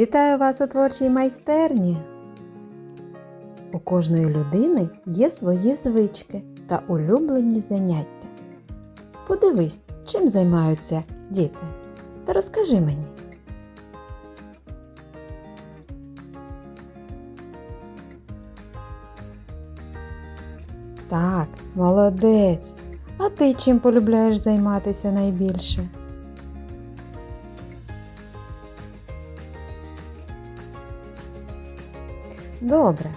Вітаю вас у творчій майстерні. У кожної людини є свої звички та улюблені заняття. Подивись, чим займаються діти. Та розкажи мені. Так, молодець. А ти чим полюбляєш займатися найбільше? Добре.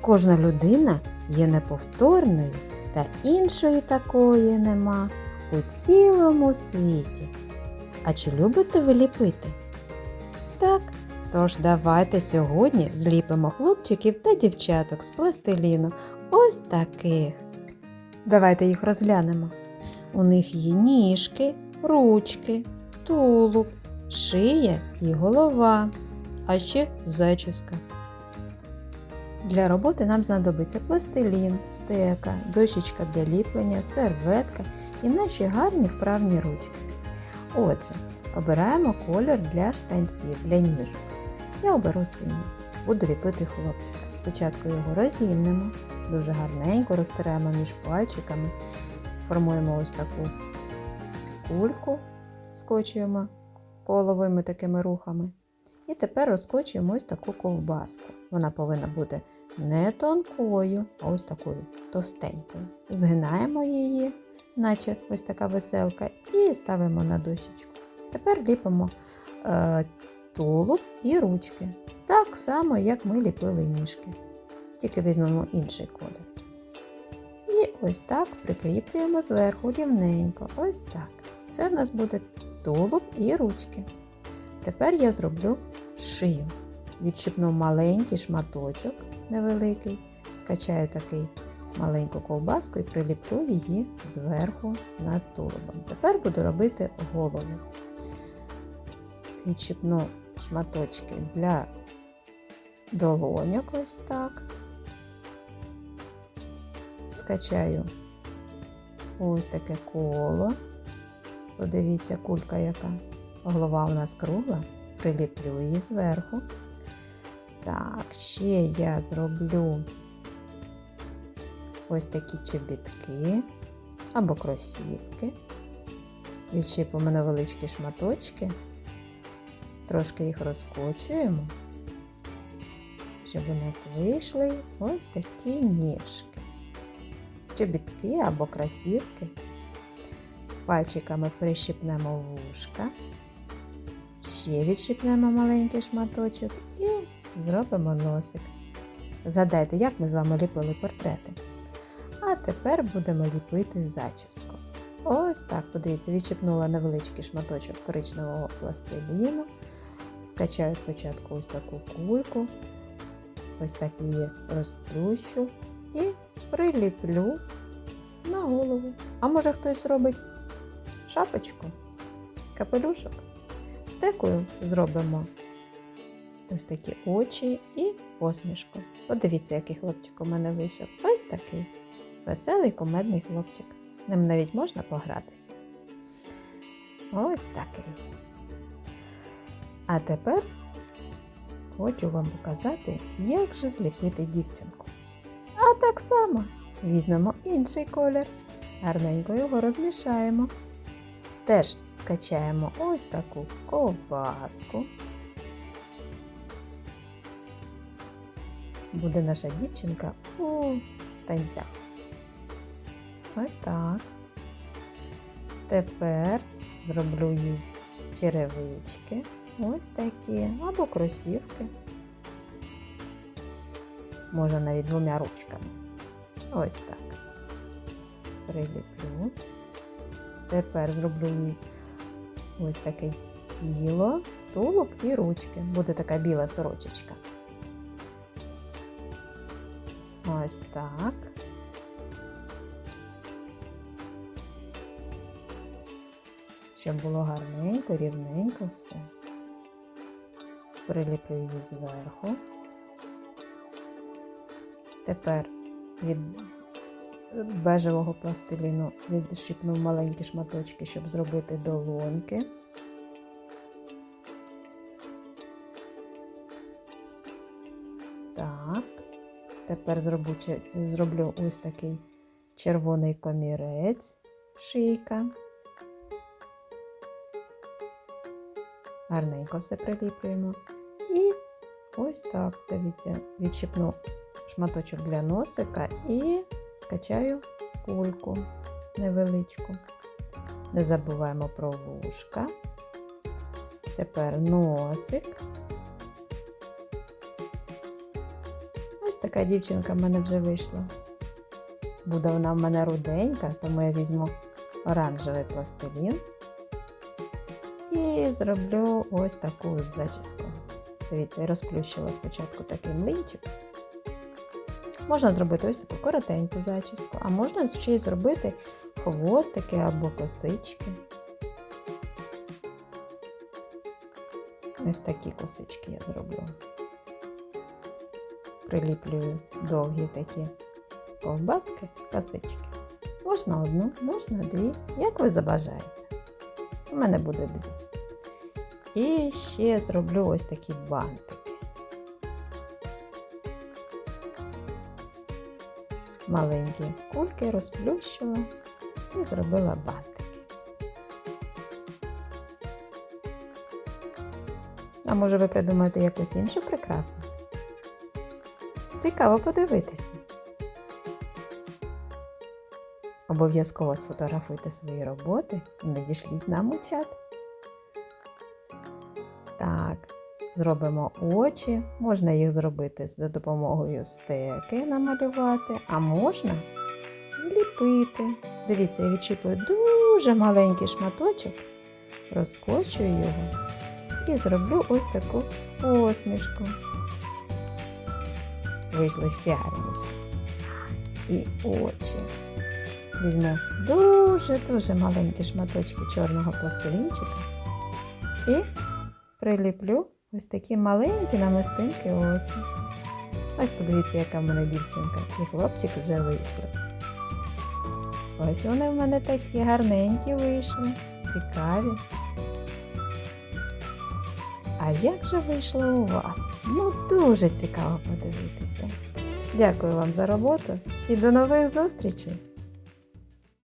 Кожна людина є неповторною, та іншої такої нема у цілому світі. А чи любите ви ліпити? Так, тож давайте сьогодні зліпимо хлопчиків та дівчаток з пластиліну. Ось таких. Давайте їх розглянемо. У них є ніжки, ручки, тулуб, шия і голова, а ще зачіска. Для роботи нам знадобиться пластилін, стека, дощечка для ліплення, серветка і наші гарні вправні ручки. Отже, обираємо колір для штанців, для ніжок. Я оберу синій. Буду ліпити хлопчика. Спочатку його розімнемо, дуже гарненько розтираємо між пальчиками, формуємо ось таку кульку, скочуємо коловими такими рухами. І тепер розкочуємо ось таку ковбаску. Вона повинна бути не тонкою, а ось такою товстенькою. Згинаємо її, наче ось така веселка, і ставимо на дощечку. Tепер ліпимо е, тулуб і ручки. Так само, як ми ліпили ніжки. Тільки візьмемо інший колір. І ось так прикріплюємо зверху рівненько. Ось так. Це в нас буде тулуб і ручки. Тепер я зроблю шию. Відчіпну маленький шматочок невеликий, скачаю такий маленьку ковбаску і приліплю її зверху над тулубом. Тепер буду робити голову. Відчіпну шматочки для долоньок ось так. Скачаю ось таке коло. Подивіться, кулька яка. Голова у нас кругла, приліплю її зверху. Так, ще я зроблю ось такі чобітки або кросівки. Відчіпимо невеличкі шматочки, трошки їх розкочуємо, щоб у нас вийшли ось такі ніжки. Чобітки або кросівки. Пальчиками прищипнемо вушка, ще відщипнемо маленький шматочок і зробимо носик. Згадайте, як ми з вами ліпили портрети. А тепер будемо ліпити зачіску. Ось так, подивіться, відчіпнула невеличкий шматочок коричневого пластиліну. Скачаю спочатку ось таку кульку, ось так її розплющу і приліплю на голову. А може хтось робить шапочку, капелюшок. Стекою зробимо ось такі очі і посмішку. Подивіться, який хлопчик у мене вийшов. Ось такий веселий кумедний хлопчик. Ним навіть можна погратися. Ось такий. А тепер хочу вам показати, як же зліпити дівчинку. А так само візьмемо інший колір, гарненько його розмішаємо. Теж скачаємо ось таку ковбаску. Буде наша дівчинка у танцях. Ось так. Тепер зроблю їй черевички. Ось такі, або кросівки. Можна навіть двома ручками. Ось так. Приліплю. Тепер зроблю їй ось таке тіло, тулуб і ручки. Буде така біла сорочечка. Ось так. Щоб було гарненько, рівненько все. Приліплю її зверху. Тепер від бежевого пластиліну відшипнув маленькі шматочки, щоб зробити долоньки. Так, тепер зроблю, зроблю ось такий червоний комірець, шийка. Гарненько все приліплюємо. І ось так, дивіться, відчіпну шматочок для носика і скачаю кульку невеличку. Не забуваємо про вушка. Тепер носик. Ось така дівчинка в мене вже вийшла. Буде вона в мене руденька, тому я візьму оранжевий пластилін і зроблю ось таку зачіску. Дивіться, я розплющила спочатку такий млинчик. Можна зробити ось таку коротеньку зачіску, а можна ще й зробити хвостики або косички. Ось такі косички я зроблю. Приліплюю довгі такі ковбаски, косички. Можна одну, можна дві, як ви забажаєте. У мене буде дві. І ще зроблю ось такі бантики. Маленькі кульки розплющила і зробила бантики. А може ви придумаєте якусь іншу прикрасу? Цікаво подивитися. Обов'язково сфотографуйте свої роботи і надішліть нам у чат. Так, зробимо очі. Можна їх зробити за допомогою стеки намалювати, а можна зліпити. Дивіться, я відчіпую дуже маленький шматочок, розкочую його і зроблю ось таку посмішку. Вийшло ще гарніше. І очі. Візьму дуже-дуже маленькі шматочки чорного пластилінчика і приліплю ось такі маленькі намистинки очі. Ось подивіться, яка в мене дівчинка, і хлопчик вже вийшли. Ось вони в мене такі гарненькі вийшли, цікаві. А як же вийшло у вас? Ну, дуже цікаво подивитися. Дякую вам за роботу і до нових зустрічей!